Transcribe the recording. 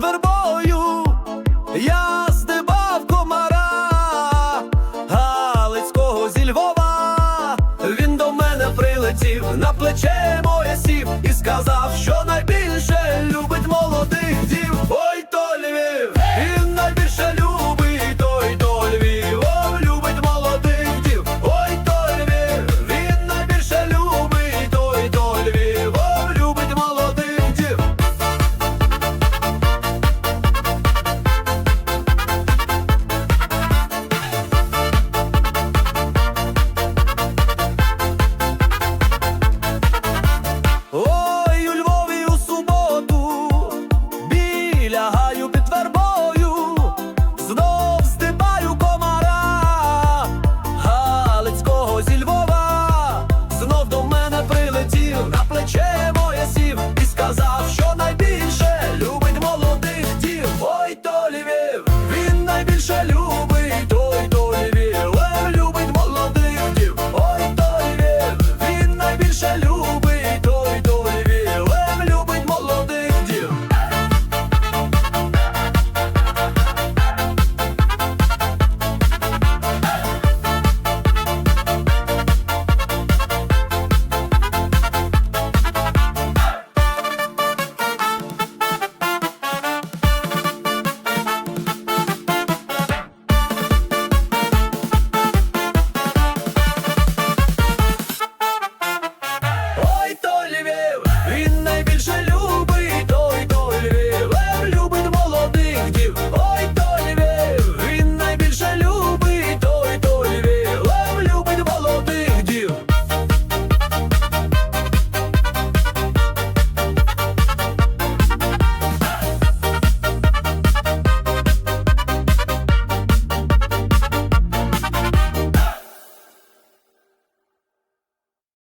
вербою, я здибав комара Галицького зі Львова. Він до мене прилетів, на плече моє сів і сказав, що